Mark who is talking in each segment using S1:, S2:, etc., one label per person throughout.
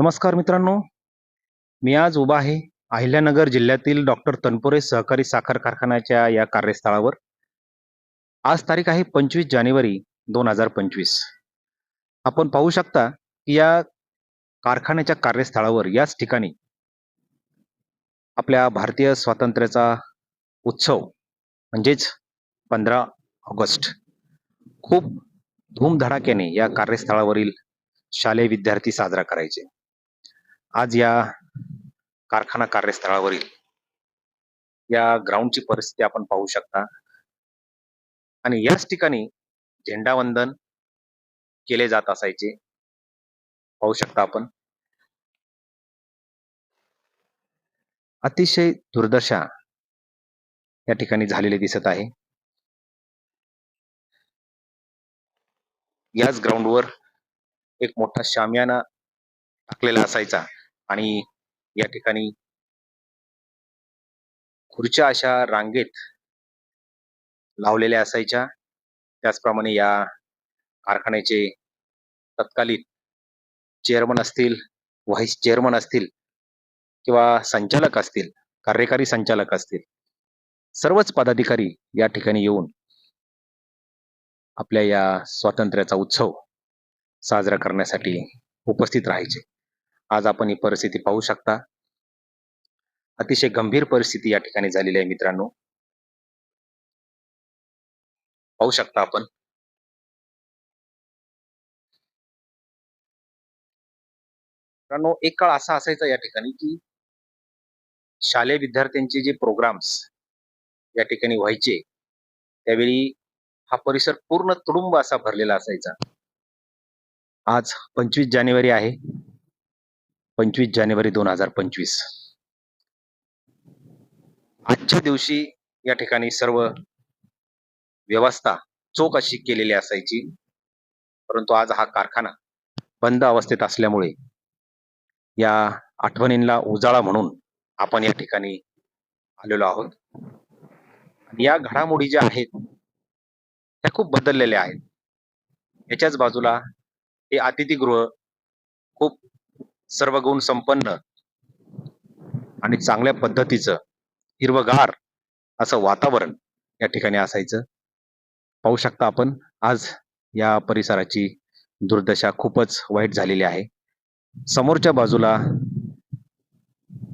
S1: नमस्कार मित्रांनो. मी आज उभा आहे अहिल्यानगर जिल्ह्यातील डॉक्टर तनपुरे सहकारी साखर कारखान्याच्या या कार्यस्थळावर. आज तारीख आहे पंचवीस जानेवारी दोन हजार पंचवीस. आपण पाहू शकता की या कारखान्याच्या कार्यस्थळावर याच ठिकाणी आपल्या भारतीय स्वातंत्र्याचा उत्सव म्हणजेच पंधरा ऑगस्ट खूप धूमधडाक्याने या कार्यस्थळावरील शालेय विद्यार्थी साजरा करायचे. आज या कारखाना कार्यस्थळावरील या ग्राउंडची परिस्थिती आपण पाहू शकता. आणि याच ठिकाणी झेंडावंदन केले जात असायचे. पाहू शकता आपण. अतिशय दुर्दशा या ठिकाणी झालेली दिसत आहे. याच ग्राउंडवर एक मोठा शामियाना टाकलेला असायचा. आणि या ठिकाणी खुर्च्या अशा रांगेत लावलेल्या असायच्या. त्याचप्रमाणे या कारखान्याचे तत्कालीन चेअरमन असतील व्हाईस चेअरमन असतील किंवा संचालक असतील कार्यकारी संचालक असतील सर्वच पदाधिकारी या ठिकाणी येऊन आपल्या या स्वातंत्र्याचा उत्सव साजरा करण्यासाठी उपस्थित राहायचे. आज आपण ही परिस्थिती पाहू शकता. अतिशय गंभीर परिस्थिती या ठिकाणी झालेली आहे मित्रांनो. पाहू शकता आपण. मित्रांनो एक काळ असा असायचा या ठिकाणी की शालेय विद्यार्थ्यांचे जे प्रोग्राम्स या ठिकाणी व्हायचे त्यावेळी हा परिसर पूर्ण तुडुंब असा भरलेला असायचा. आज पंचवीस जानेवारी आहे. पंचवीस जानेवारी दोन हजार पंचवीस. आजच्या दिवशी या ठिकाणी सर्व व्यवस्था चोख अशी केलेली असायची. परंतु आज हा कारखाना बंद अवस्थेत असल्यामुळे या आठवणींना उजाळा म्हणून आपण या ठिकाणी आलेलो आहोत. या घडामोडी ज्या आहेत त्या खूप बदललेल्या आहेत. याच्याच बाजूला हे अतिथीगृह खूप सर्व गुण संपन्न आणि चांगल्या पद्धतीचं हिरवगार असं वातावरण या ठिकाणी असायचं. पाहू शकता आपण आज या परिसराची दुर्दशा खूपच वाईट झालेली आहे. समोरच्या बाजूला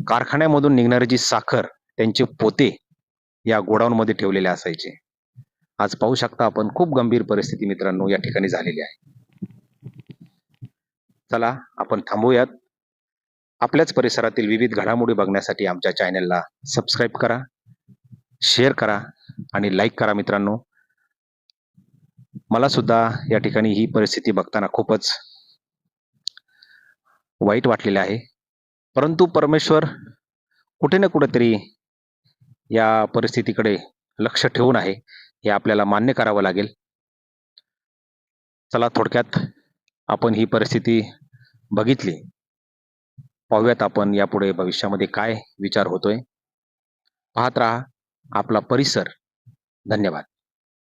S1: कारखान्यामधून निघणारी जी साखर त्यांचे पोते या गोडाऊन मध्ये ठेवलेले असायचे. आज पाहू शकता आपण खूप गंभीर परिस्थिती मित्रांनो या ठिकाणी झालेली आहे. चला आपण थांबूयात. आपल्याच परिसरातील विविध घडामोडी बघण्यासाठी आमच्या चॅनलला सबस्क्राईब करा शेअर करा आणि लाईक करा मित्रांनो. मला सुद्धा या ठिकाणी ही परिस्थिती बघताना खूपच वाईट वाटलेली आहे. परंतु परमेश्वर कुठे ना कुठेतरी या परिस्थितीकडे लक्ष ठेवून आहे हे आपल्याला मान्य करावं लागेल. चला थोडक्यात आपण ही परिस्थिती बघितली. पाहूयात आपण यापुढे भविष्यामध्ये काय विचार होतोय. पाहत राहा आपला परिसर. धन्यवाद.